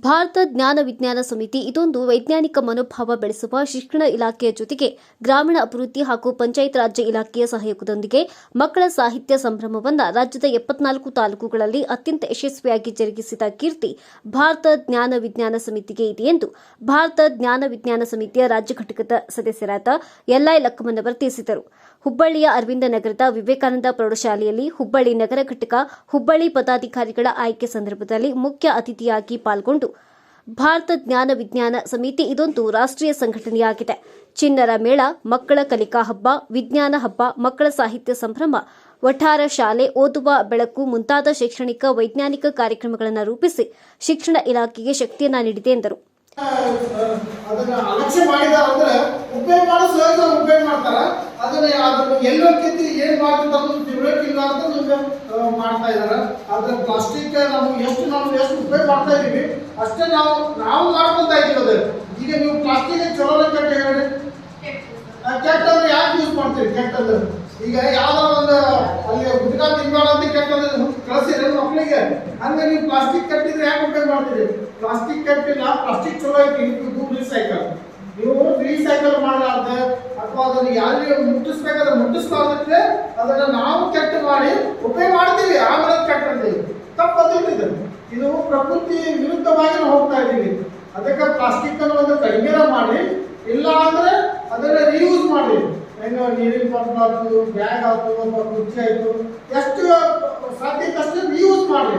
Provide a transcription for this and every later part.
ಭಾರತ ಜ್ಞಾನ ವಿಜ್ಞಾನ ಸಮಿತಿ ಇದೊಂದು ವೈಜ್ಞಾನಿಕ ಮನೋಭಾವ ಬೆಳೆಸುವ ಶಿಕ್ಷಣ ಇಲಾಖೆಯ ಜೊತೆಗೆ ಗ್ರಾಮೀಣ ಅಭಿವೃದ್ಧಿ ಹಾಗೂ ಪಂಚಾಯತ್ ರಾಜ್ಯ ಇಲಾಖೆಯ ಸಹಯೋಗದೊಂದಿಗೆ ಮಕ್ಕಳ ಸಾಹಿತ್ಯ ಸಂಭ್ರಮವನ್ನು ರಾಜ್ಯದ ಎಪ್ಪತ್ನಾಲ್ಕು ತಾಲೂಕುಗಳಲ್ಲಿ ಅತ್ಯಂತ ಯಶಸ್ವಿಯಾಗಿ ಜರುಗಿಸಿದ ಕೀರ್ತಿ ಭಾರತ ಜ್ಞಾನ ವಿಜ್ಞಾನ ಸಮಿತಿಗೆ ಇದೆ ಎಂದು ಭಾರತ ಜ್ಞಾನ ವಿಜ್ಞಾನ ಸಮಿತಿಯ ರಾಜ್ಯ ಘಟಕದ ಸದಸ್ಯರಾದ ಎಲ್ಐ ಲಕ್ಕಮ್ಮನವರ್ ತಿಳಿಸಿದರು. ಹುಬ್ಬಳ್ಳಿಯ ಅರವಿಂದ ನಗರದ ವಿವೇಕಾನಂದ ಪ್ರೌಢಶಾಲೆಯಲ್ಲಿ ಹುಬ್ಬಳ್ಳಿ ನಗರ ಘಟಕ ಹುಬ್ಬಳ್ಳಿ ಪದಾಧಿಕಾರಿಗಳ ಆಯ್ಕೆ ಸಂದರ್ಭದಲ್ಲಿ ಮುಖ್ಯ ಅತಿಥಿಯಾಗಿ ಪಾಲ್ಗೊಂಡು ಭಾರತ ಜ್ಞಾನ ವಿಜ್ಞಾನ ಸಮಿತಿ ಇದೊಂದು ರಾಷ್ಟ್ರೀಯ ಸಂಘಟನೆಯಾಗಿದೆ. ಚಿನ್ನರ ಮೇಳ, ಮಕ್ಕಳ ಕಲಿಕಾ ಹಬ್ಬ, ವಿಜ್ಞಾನ ಹಬ್ಬ, ಮಕ್ಕಳ ಸಾಹಿತ್ಯ ಸಂಭ್ರಮ ಒಠಾರ ಶಾಲೆ, ಓದುವ ಬೆಳಕು ಮುಂತಾದ ಶೈಕ್ಷಣಿಕ, ವೈಜ್ಞಾನಿಕ ಕಾರ್ಯಕ್ರಮಗಳನ್ನು ರೂಪಿಸಿ ಶಿಕ್ಷಣ ಇಲಾಖೆಗೆ ಶಕ್ತಿಯನ್ನ ನೀಡಿದೆ ಎಂದರು. ಮಾಡ್ತಾ ಇದ್ದಾರೆ. ಪ್ಲಾಸ್ಟಿಕ್ ನಾವು ಎಷ್ಟು ನಾವು ಎಷ್ಟು ಉಪಯೋಗ ಮಾಡ್ತಾ ಇದೀವಿ ಅಷ್ಟೇ ನಾವು ನಾವು ಮಾಡ್ಕೊಂತ ಇದ್ದೀವಿ ಈಗ ನೀವು ಪ್ಲಾಸ್ಟಿಕ್ ಚಲೋ ಕೆಟ್ಟ ಹೇಳಿ. ಕೆಟ್ಟ ಕೆಟ್ಟಂದ್ರೆ ಯಾಕೆ ಯೂಸ್ ಮಾಡ್ತೀರಿ ಕೆಟ್ಟದ್ದು? ಈಗ ಯಾವ್ದೋ ಒಂದು, ಅಲ್ಲಿ ಗುಟ್ಕಾ ತಿನ್ಬೇಡ ಅಂತ ಕೆಟ್ಟದ್ದು ಕಳಿಸಿದ್ರೆ ಮಕ್ಕಳಿಗೆ ಹಂಗೆ ನೀವು ಪ್ಲಾಸ್ಟಿಕ್ ಕಟ್ಟಿದ್ರೆ ಯಾಕೆ ಉಪಯೋಗ ಮಾಡ್ತೀರಿ? ಪ್ಲಾಸ್ಟಿಕ್ ಕಟ್ಟಿಲ್ಲ, ಪ್ಲಾಸ್ಟಿಕ್ ಚಲೋ ಐತಿ, ಇದು ರೀಸೈಕಲ್ ನೀವು ರೀಸೈಕಲ್ ಮಾಡಲಾರ್ದ, ಅಥವಾ ಅದನ್ನ ಯಾರಿಗೆ ಮುಟ್ಟಿಸ್ಬೇಕಾದ್ರೆ ಮುಟ್ಟಿಸ್ಬಾರ್ದಿದ್ರೆ ಅದನ್ನ ನಾವು ಕೆಟ್ಟ ಮಾಡಿ ಉಪಯೋಗ ಮಾಡ್ತೀವಿ. ಆಮೇಲೆ ಕೆಟ್ಟ ಅಂತೀವಿ ತಪ್ಪದಿಲ್ಲ ಇದು ಪ್ರಕೃತಿ ವಿರುದ್ಧವಾಗಿ ನಾವು ಹೋಗ್ತಾ ಇದ್ದೀವಿ. ಅದಕ್ಕೆ ಪ್ಲಾಸ್ಟಿಕ್ ಅನ್ನು ಒಂದು ಕಡಿಮೆ ಮಾಡಿ, ಇಲ್ಲ ಅಂದ್ರೆ ಅದನ್ನ ರೀಯೂಸ್ ಮಾಡಿ. ಹೆಂಗ ನೀರಿನ ಪಂಪ್ ಆಯ್ತು ಬ್ಯಾಗ್ ಆಯ್ತು ಅಥವಾ ಕುರ್ಚಿ ಆಯ್ತು, ಎಷ್ಟು ಸಾಧ್ಯಕ್ಕಷ್ಟು ರೀಯೂಸ್ ಮಾಡಿ.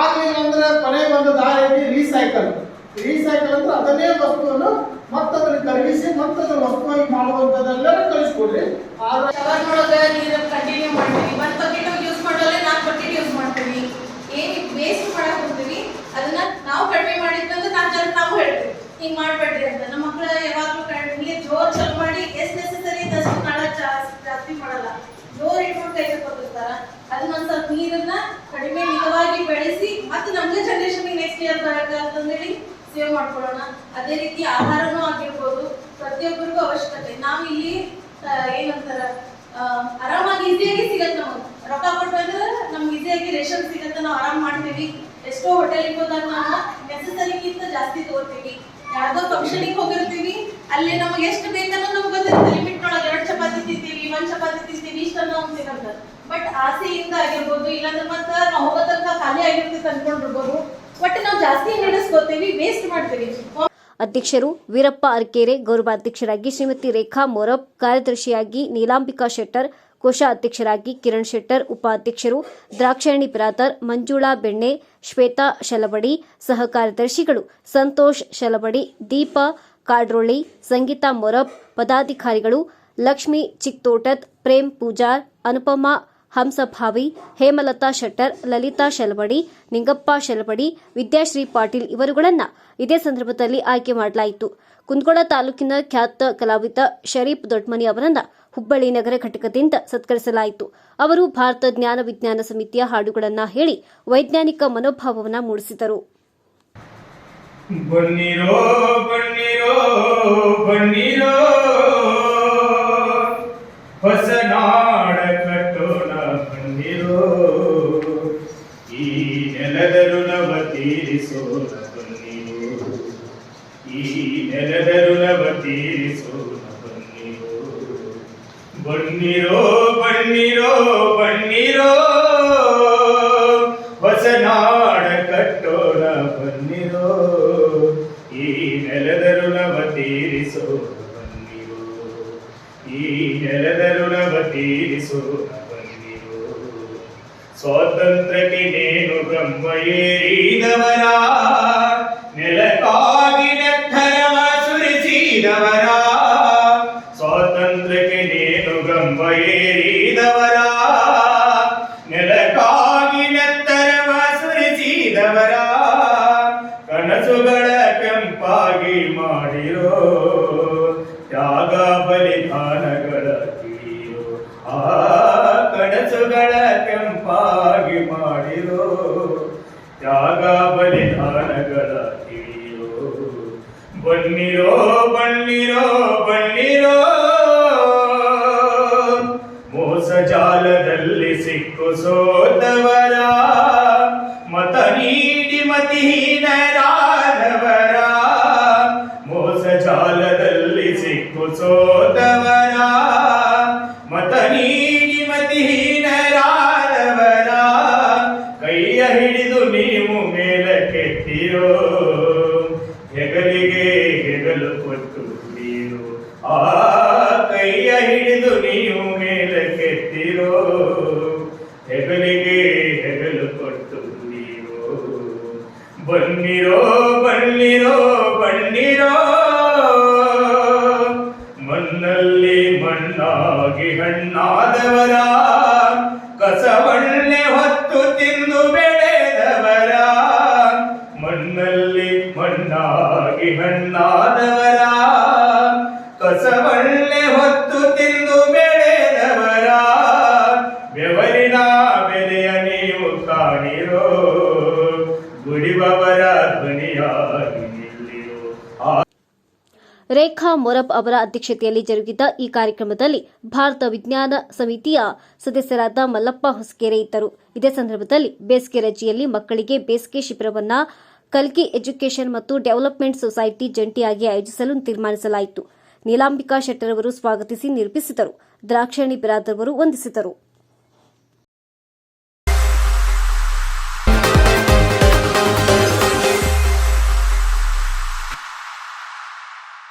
ಆಗಲಿಲ್ಲ ಅಂದ್ರೆ ಕೊನೆಗೆ ಒಂದು ದಾರಿ ರೀಸೈಕಲ್ ರೀಸೈಕಲ್ ಅಂದ್ರೆ ಅದನ್ನೇ ವಸ್ತುವನ್ನು ಮತ್ತದನ್ನ ಕರಗಿಸಿ ಮತ್ತದನ್ನ ವಸ್ತುವಾಗಿ ಮಾಡುವಂಥದ್ದೆಲ್ಲರೂ ಕಳಿಸ್ಕೊಡ್ರಿ ಆದ್ರೆ ಕಂಟಿನ್ಯೂ ಮಾಡ್ತೀವಿ ಒಂದ್ ಬಕೆಟ್ ಯೂಸ್ ಮಾಡೋಲ್ಲ ನಾಲ್ಕು ಬಕೆಟ್ ಯೂಸ್ ಮಾಡ್ತೀವಿ ಏನ್ ವೇಸ್ಟ್ ಮಾಡಕ್ ಹೋಗ್ತೀವಿ ಅದನ್ನ ನಾವು ಕಡಿಮೆ ಮಾಡಿದ್ದಂದ್ರೆ ನಾಲ್ಕು ಜನ ನಾವು ಹೇಳ್ತೀವಿ ಹಿಂಗ್ ಮಾಡ್ಬೇಡ್ರಿ ಅಂತ. ನಮ್ಮ ಮಕ್ಕಳ ಯಾವಾಗ್ಲೂ ನೀರ್ ಜೋರ್ ಚಲೋ ಮಾಡಿ, ಎಷ್ಟ್ ನೆಸೆಸರಿ ಅಷ್ಟು ನಾಳ ಜಾಸ್ತಿ ಮಾಡಲ್ಲ. ಜೋರ್ ಇಟ್ಕೊಂಡು ಕೈ ತಗೊಂಡಿರ್ತಾರ ಅದನ್ನ ಒಂದ್ ಸ್ವಲ್ಪ ನೀರನ್ನ ಕಡಿಮೆ ಮಿತವಾಗಿ ಬೆಳೆಸಿ, ಮತ್ತೆ ನಮ್ಗೆ ಜನರೇಷನ್ ನೆಕ್ಸ್ಟ್ ಇಯರ್ ಅಂತಂದೇಳಿ ಸೇವ್ ಮಾಡ್ಕೊಳ್ಳೋಣ. ಅದೇ ರೀತಿ ಆಹಾರನೂ ಆಗಿರ್ಬೋದು, ಪ್ರತಿಯೊಬ್ಬರಿಗೂ ಅವಶ್ಯಕತೆ. ನಾವು ಇಲ್ಲಿ ಏನಂತಾರ ಆರಾಮಾಗಿ ಈಸಿಯಾಗಿ ಸಿಗತ್ತೆ ನಮಗೆ. ರೊಕ್ಕ ಕೊಟ್ಟಂದ್ರೆ ನಮ್ಗೆ ಈಸಿಯಾಗಿ ರೇಷನ್ ಸಿಗತ್ತೆ, ನಾವು ಆರಾಮ್ ಮಾಡ್ತೀವಿ. ಎಷ್ಟೋ ಹೋಟೆಲ್ ಹೋದಾಗ ನಾವು ಯಾವ್ದೋ ಫಂಕ್ಷನಿಗೆ ಹೋಗಿರ್ತೀವಿ, ಅಲ್ಲಿ ನಮಗೆ ಎಷ್ಟು ಬೇಕನ್ನೋ ನಮ್ಗೆ ಗೊತ್ತಿರುತ್ತೆ. ಲಿಮಿಟ್ ಒಳಗೆ ಎರಡು ಚಪಾತಿ ತಿಂತೀವಿ, ಒಂದ್ ಚಪಾತಿ ತಿಂತೀವಿ, ಇಷ್ಟನ್ನ ಒಂದು ಸಿಗಂತ ಬಟ್ ಆಸೆಯಿಂದ ಆಗಿರ್ಬೋದು, ಇಲ್ಲಾಂದ್ರೆ ಮತ್ತೆ ನಾವು ಹೋಗೋ ತನಕ ಖಾಲಿ ಆಗಿರ್ತೈತೆ ಅನ್ಕೊಂಡಿರ್ಬೋದು. ಒಟ್ಟು ನಾವು ಜಾಸ್ತಿ ನಡೆಸ್ಕೋತೀವಿ ವೇಸ್ಟ್ ಮಾಡ್ತೀವಿ. ಅಧ್ಯಕ್ಷರು ವೀರಪ್ಪ ಅರ್ಕೇರೆ ಗೌರವಾಧ್ಯಕ್ಷರಾಗಿ ಶ್ರೀಮತಿ ರೇಖಾ ಮೊರಬ್ ಕಾರ್ಯದರ್ಶಿಯಾಗಿ ನೀಲಾಂಬಿಕಾ ಶೆಟ್ಟರ್, ಕೋಶ ಅಧ್ಯಕ್ಷರಾಗಿ ಕಿರಣ್ ಶೆಟ್ಟರ್ ಉಪಾಧ್ಯಕ್ಷರು ದ್ರಾಕ್ಷಾಯಣಿ ಬಿರಾದರ್ ಮಂಜುಳಾ ಬೆಣ್ಣೆ ಶ್ವೇತಾ ಶಲಬಡಿ ಸಹ ಕಾರ್ಯದರ್ಶಿಗಳು ಸಂತೋಷ್ ಶಲಬಡಿ, ದೀಪಾ ಕಾಡ್ರೊಳ್ಳಿ, ಸಂಗೀತಾ ಮೊರಬ್, ಪದಾಧಿಕಾರಿಗಳು ಲಕ್ಷ್ಮಿ ಚಿಕ್ತೋಟತ್ ಪ್ರೇಮ್ ಪೂಜಾರ್, ಅನುಪಮಾ ಹಂಸಭಾವಿ, ಹೇಮಲತಾ ಶೆಟ್ಟರ್, ಲಲಿತಾ ಶೆಲಬಡಿ, ನಿಂಗಪ್ಪ ಶೆಲಬಡಿ, ವಿದ್ಯಾಶ್ರೀ ಪಾಟೀಲ್ ಇವರುಗಳನ್ನ ಇದೇ ಸಂದರ್ಭದಲ್ಲಿ ಆಯ್ಕೆ ಮಾಡಲಾಯಿತು. ಕುಂದಗೋಳ ತಾಲೂಕಿನ ಖ್ಯಾತ ಕಲಾವಿದ ಶರೀಫ್ ದೊಡ್ಮನಿ ಅವರನ್ನ ಹುಬ್ಬಳ್ಳಿ ನಗರ ಘಟಕದಿಂದ ಸತ್ಕರಿಸಲಾಯಿತು. ಅವರು ಭಾರತ ಜ್ಞಾನ ವಿಜ್ಞಾನ ಸಮಿತಿಯ ಹಾಡುಗಳನ್ನು ಹೇಳಿ ವೈಜ್ಞಾನಿಕ ಮನೋಭಾವವನ್ನು ಮೂಡಿಸಿದರು. ಈ ಬನ್ನಿರೋ ಈ ನೆಲದ ಋಣವ ತೀರಿಸೋಣ ಬನ್ನಿರೋ ಬನ್ನಿರೋ ಬನ್ನಿರೋ ಬನ್ನಿರೋ ಹೊಸನಾಡ ಕಟ್ಟೋಣ ಬನ್ನಿರೋ ಈ ನೆಲದ ಋಣವ ತೀರಿಸೋಣ ಬನ್ನಿರೋ ಈ ನೆಲದ ಋಣವ ತೀರಿಸೋಣ ಬನ್ನಿರೋ ಸ್ವಾತಂತ್ರ್ಯಕ್ಕೆ ನೇನು ಬ್ರಹ್ಮ ಏರಿದವರ. ನೆಲಕ್ಕಾಗಿ ನೆತ್ತರವ ಸುರಿಸಿದವರ. ಮಾಡಿರೋ ತ್ಯಾಗ ಬಲಿದಾನಗಳ ಕಿಡಿಯೋ ಆ ಕಡಸುಗಳ ಕೆಂಪಾಗಿ ಮಾಡಿರೋ ತ್ಯಾಗ ಬಲಿದಾನಗಳ ಕಿಡಿಯೋ ಬನ್ನಿರೋ ಬನ್ನಿರೋ ಬನ್ನಿರೋ, ಮೋಸ ಜಾಲದಲ್ಲಿ ಸಿಕ್ಕು ಸೋತವರ ಮತ ನೀಡಿ ಮತಿಹೀನರಾದ ಆ ಕೈಯ ಹಿಡಿದು ನೀವು ಮೇಲಕ್ಕೆತ್ತಿರೋ ಹೆಗಲಿಗೆ ಹೆಗಲು ಕೊಟ್ಟು ನೀರೋ. ಬನ್ನಿರೋ ಬನ್ನಿರೋ ಬನ್ನಿರೋ ಮಣ್ಣಲ್ಲಿ ಮಣ್ಣಾಗಿ ಹಣ್ಣಾದವರ, ಕಸವಣ್ಣೆ ಹೊತ್ತು ತಿಂದು ಬೆಳೆದವರ. ಮಣ್ಣಲ್ಲಿ ಮಣ್ಣಾಗಿ ಹಣ್ಣಾದವರ ಕಸವನ್ನೇ ಹೊತ್ತು ತಿಂದು ಬೆಳೆದವರ. ಬೆವರಿನ ಬೆಲೆಯ ನೀವು ಕಾಣಿರೋ. ಗುಡಿಬವರ ಧ್ವನಿಯಾಗಿ ರೇಖಾ ಮೊರಬ್ ಅವರ ಅಧ್ಯಕ್ಷತೆಯಲ್ಲಿ ಜರುಗಿದ ಈ ಕಾರ್ಯಕ್ರಮದಲ್ಲಿ ಭಾರತ ವಿಜ್ಞಾನ ಸಮಿತಿಯ ಸದಸ್ಯರಾದ ಮಲ್ಲಪ್ಪ ಹೊಸಕೆರೆ ಇದ್ದರು. ಇದೇ ಸಂದರ್ಭದಲ್ಲಿ ಬೇಸಿಗೆ ರಜೆಯಲ್ಲಿ ಮಕ್ಕಳಿಗೆ ಬೇಸಿಗೆ ಶಿಬಿರವನ್ನು ಕಲ್ಕಿ ಎಜುಕೇಷನ್ ಮತ್ತು ಡೆವಲಪ್ಮೆಂಟ್ ಸೊಸೈಟಿ ಜಂಟಿಯಾಗಿ ಆಯೋಜಿಸಲು ತೀರ್ಮಾನಿಸಲಾಯಿತು. ನೀಲಾಂಬಿಕಾ ಶೆಟ್ಟರ್ ಅವರು ಸ್ವಾಗತಿಸಿ ನಿರೂಪಿಸಿದರು. ದ್ರಾಕ್ಷಣಿ ಬಿರಾದರ್ ವಂದಿಸಿದರು.